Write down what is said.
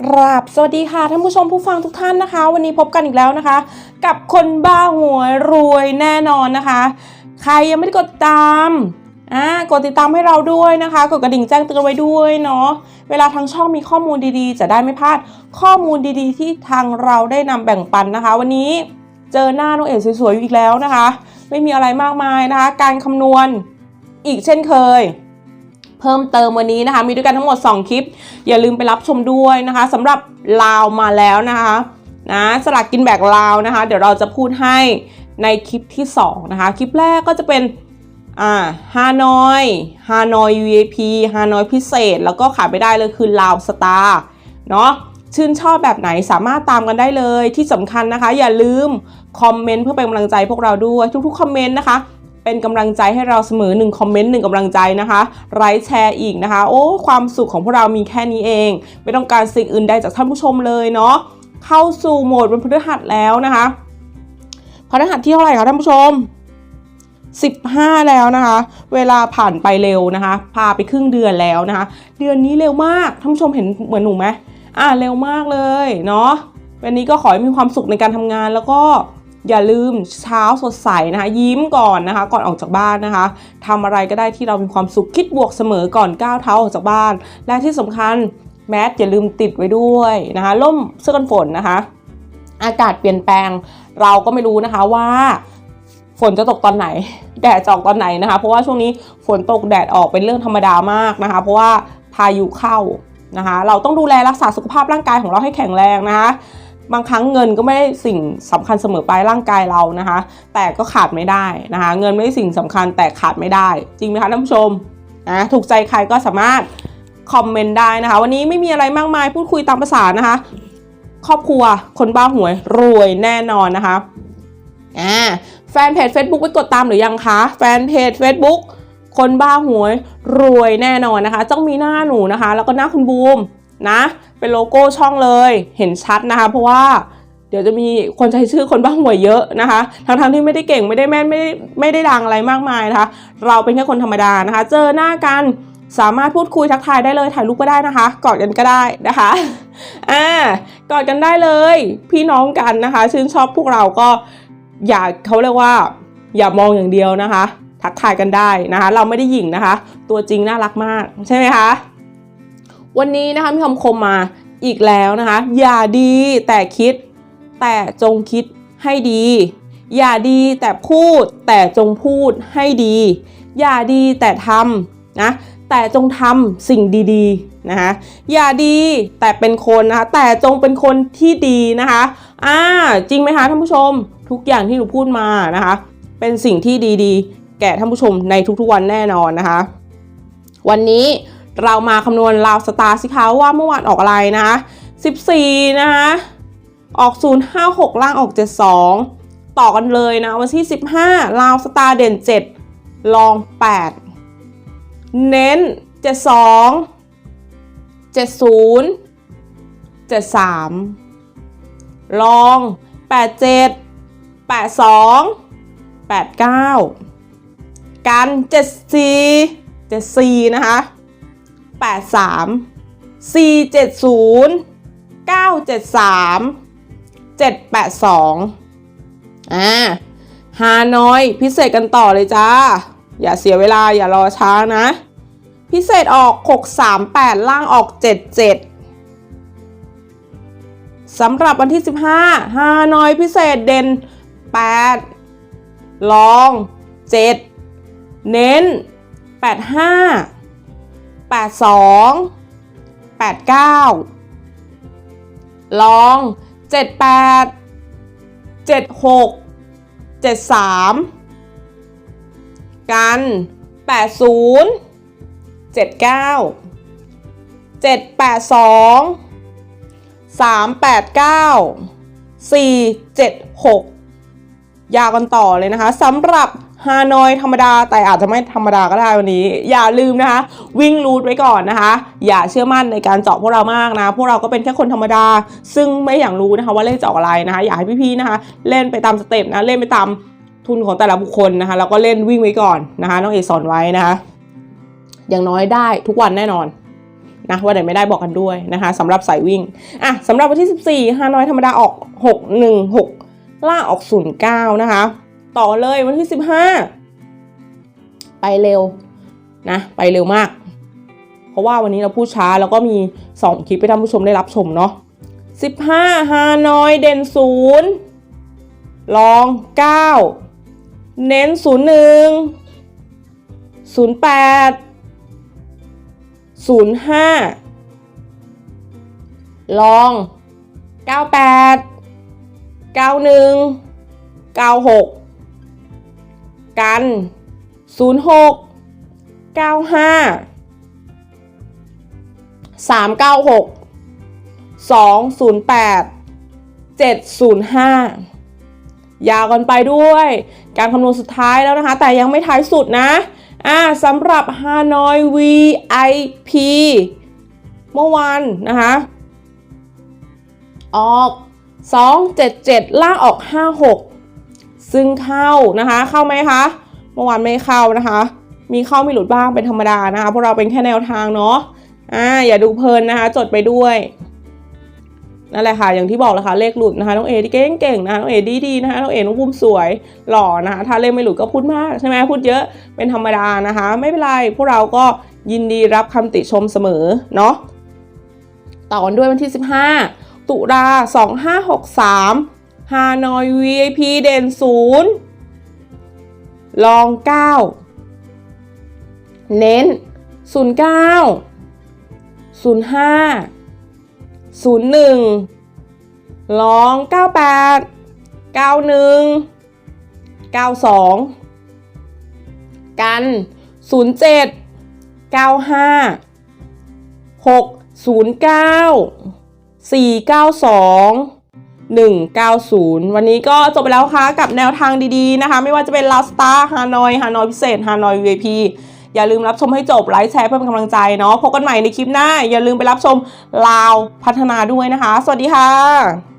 กราบสวัสดีค่ะท่านผู้ชมผู้ฟังทุกท่านนะคะ วันนี้พบกันอีกแล้วนะคะ กับคนบ้าหวยรวยแน่นอนนะคะ ใครยังไม่ได้กดติดตามอ่ากดติดตามให้เราด้วยนะคะ กดกระดิ่งแจ้งเตือนไว้ด้วยเนาะเวลาทางช่องมีข้อมูลดีๆ จะได้ไม่พลาดข้อมูลดีๆ ที่ทางเราได้นำแบ่งปันนะคะ วันนี้เจอหน้าน้องเอ๋สวยๆอยู่อีกแล้วนะคะ ไม่มีอะไรมากมายนะคะ การคำนวณอีกเช่นเคย เพิ่มเติมวันนี้นะคะ มีด้วยกันทั้งหมด 2 คลิป อย่าลืมไปรับชมด้วยนะคะสำหรับลาวมาแล้วนะคะนะสลากกินแบ่งลาวนะคะ เดี๋ยวเราจะพูดให้ในคลิปที่ 2 นะคะ คลิปแรกก็จะเป็นอ่าฮานอยฮานอย UAP ฮานอยพิเศษ แล้วก็ขาดไม่ได้เลยคือลาวสตาร์เนาะชื่นชอบแบบไหนสามารถตามกันได้เลยที่สำคัญนะคะ อย่าลืมคอมเมนต์เพื่อเป็นกำลังใจพวกเราด้วยทุกๆคอมเมนต์นะคะ เป็นกำลังใจให้เราเสมอ1คอมเมนต์หนึ่งกำลังใจนะคะไลค์แชร์อีกนะคะ โอ้ความสุขของพวกเรามีแค่นี้เอง ไม่ต้องการสิ่งอื่นใดจากท่านผู้ชมเลยเนาะเข้าสู่โหมดวันพฤหัสแล้วนะคะพฤหัสที่เท่าไหร่คะท่านผู้ชม 15 แล้วนะคะ เวลาผ่านไปเร็วนะคะ พาไปครึ่งเดือนแล้วนะคะ เดือนนี้เร็วมากท่านผู้ชมเห็นเหมือนหนูไหมอ่าเร็วมากเลยเนาะวันนี้ก็ขอให้มีความสุขในการทำงานแล้วก็ อย่าลืมเช้าสดใสนะคะยิ้มก่อนนะคะ ก่อนออกจากบ้านนะคะทำอะไรก็ได้ที่เรามีความสุขคิดบวกเสมอก่อนก้าวเท้าออกจากบ้าน และที่สำคัญแมสอย่าลืมติดไว้ด้วยนะคะร่มเสื้อกันฝนนะคะ อากาศเปลี่ยนแปลงเราก็ไม่รู้นะคะว่าฝนจะตกตอนไหน แดดจะออกตอนไหนนะคะ เพราะว่าช่วงนี้ฝนตกแดดออกเป็นเรื่องธรรมดามากนะคะ เพราะว่าพายุเข้านะคะ เราต้องดูแลรักษาสุขภาพร่างกายของเราให้แข็งแรงนะคะ บางครั้งเงินก็ไม่ได้สิ่งสำคัญเสมอไปร่างกายเรานะคะ แต่ก็ขาดไม่ได้นะคะ เงินไม่ได้สิ่งสำคัญแต่ขาดไม่ได้ จริงไหมคะท่านผู้ชมนะถูกใจใครก็สามารถคอมเมนต์ได้นะคะ วันนี้ไม่มีอะไรมากมายพูดคุยตามภาษานะคะ ครอบครัวคนบ้าหวยรวยแน่นอนนะคะอ่าแฟนเพจ Facebook ไปกดตามหรือยังคะ แฟนเพจ Facebook คนบ้าหวยรวยแน่นอนนะคะ ต้องมีหน้าหนูนะคะ แล้วก็หน้าคุณบูม นะ เป็นโลโก้ช่องเลยเห็นชัดนะคะ เพราะว่าเดี๋ยวจะมีคนใช้ชื่อคนบ้าหวยเยอะนะคะ ทั้งๆที่ไม่ได้เก่งไม่ได้แม่นไม่ได้ไม่ได้ดังอะไรมากมายนะคะ เราเป็นแค่คนธรรมดานะคะ เจอหน้ากันสามารถพูดคุยทักทายได้เลยถ่ายรูปก็ได้นะคะ กอดกันก็ได้นะคะอ่ากอดกันได้เลย พี่น้องกันนะคะ ชื่นชอบพวกเราก็อย่าเขาเรียกว่า อย่ามองอย่างเดียวนะคะ ทักทายกันได้นะคะ เราไม่ได้หยิ่งนะคะ ตัวจริงน่ารักมากใช่ไหมคะ วันนี้นะคะมีคำคมมาอีกแล้วนะคะ อย่าดีแต่คิด แต่จงคิดให้ดี อย่าดีแต่พูด แต่จงพูดให้ดี อย่าดีแต่ทำนะแต่จงทำสิ่งดีๆนะคะอย่าดีแต่เป็นคนนะคะแต่จงเป็นคนที่ดีนะคะอ่าจริงไหมคะท่านผู้ชมทุกอย่างที่หนูพูดมานะคะ เป็นสิ่งที่ดีๆ แก่ท่านผู้ชมในทุกๆวันแน่นอนนะคะ วันนี้ เรามาคำนวณราวสตาร์สิคะว่าเมื่อวานออกอะไรนะ14 นะคะออก 056 ล่างออก 72 ต่อกันเลยนะ วันที่ 15 ราวสตาร์เด่น 7 ลอง 8 เน้น 72 70 73 ลอง 87 82 89 กัน 74 74 นะคะ 470 973 782อ่าฮานอยพิเศษกันต่อเลยจ้า อย่าเสียเวลาอย่ารอช้านะ พิเศษออก 638 ล่างออก 77สำหรับวันที่ 15ฮานอยพิเศษเด่น 8 ลอง 7 เน้น 85 82 89 ลอง 78 76 73 กัน 80 79 782 389 476 ยาวกันต่อเลยนะคะสำหรับ ฮานอยธรรมดาแต่อาจจะไม่ธรรมดาก็ได้วันนี้ อย่าลืมนะคะ วิ่งรูทไว้ก่อนนะคะ อย่าเชื่อมั่นในการเจาะพวกเรามากนะ พวกเราก็เป็นแค่คนธรรมดา ซึ่งไม่อย่างรู้นะคะว่าเลขจะออกอะไรนะคะ อยากให้พี่ๆนะคะ เล่นไปตามสเต็ปนะเล่นไปตามทุนของแต่ละบุคคลนะคะแล้วก็เล่นวิ่งไว้ก่อนนะคะน้องเอสอนไว้นะคะ อย่างน้อยได้ทุกวันแน่นอนนะวันไหนไม่ได้บอกกันด้วยนะคะสำหรับสายวิ่งอะสำหรับวันที่ 14ฮานอยธรรมดาออก 616ล่าออก09นะคะ ต่อเลยวันที่ 15 ไปเร็วนะไปเร็วมาก เพราะว่าวันนี้เราพูดช้าแล้วก็มี 2 คลิปให้ท่านผู้ชมได้รับชมเนาะ15 ฮานอยเด่นศูนย์ลอง 9 เน้น 01 08 05 ลอง 98 91 96 กัน 06 95 396 208 705 ยาวกันไปด้วย การคำนวณสุดท้ายแล้วนะคะ แต่ยังไม่ท้ายสุดนะอ่าสำหรับ Hanoi VIP เมื่อวานนะคะ ออก 277 ล่างออก 56 ซึ่งเข้านะคะ เข้าไหมคะเมื่อวานไม่เข้านะคะ มีเข้ามีหลุดบ้างเป็นธรรมดานะคะเพราะเราเป็นแค่แนวทางเนาะอ่าอย่าดูเพลินนะคะ จดไปด้วยนั่นแหละค่ะ อย่างที่บอกแหละค่ะ เลขหลุดนะคะ น้องเอที่เก่งๆนะคะ น้องเอดีๆนะคะ น้องเอน้องภูมิสวย หล่อนะคะ ถ้าเลขไม่หลุดก็พูดมากใช่ไหมพูดเยอะ เป็นธรรมดานะคะ ไม่เป็นไร พวกเราก็ยินดีรับคำติชมเสมอ เนาะ ต่อกันด้วยวันที่ 15 ตุลา2563 ฮานอย VIP เด่นศูนย์ลอง 9 เน้น 09 05 01 ลอง 98 91 92 กัน 07 95 609 492 190 วันนี้ก็จบไปแล้วค่ะกับแนวทางดีๆนะคะ ไม่ว่าจะเป็นลาสตาฮานอยฮานอยพิเศษฮานอย VIP อย่าลืมรับชมให้จบไลค์แชร์เพื่อเป็นกำลังใจเนาะพบกันใหม่ในคลิปหน้า อย่าลืมไปรับชมลาวพัฒนาด้วยนะคะ สวัสดีค่ะ